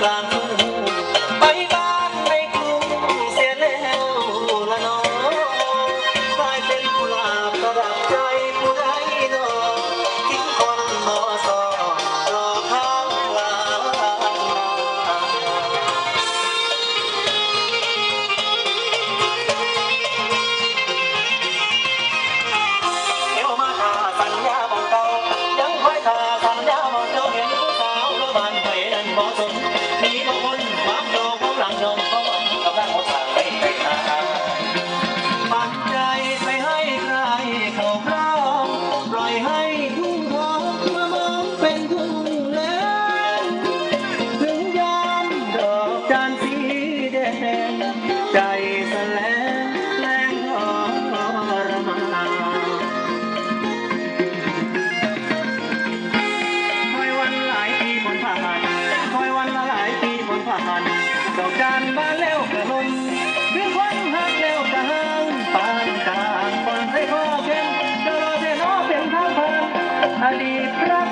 lang ดอกจานมาแล้วกระลนคือความหักแล้วกระหังปานกลางบอนให้พ่อเป็นจะรอเทนอเป็นทางผ่านอดีตรัก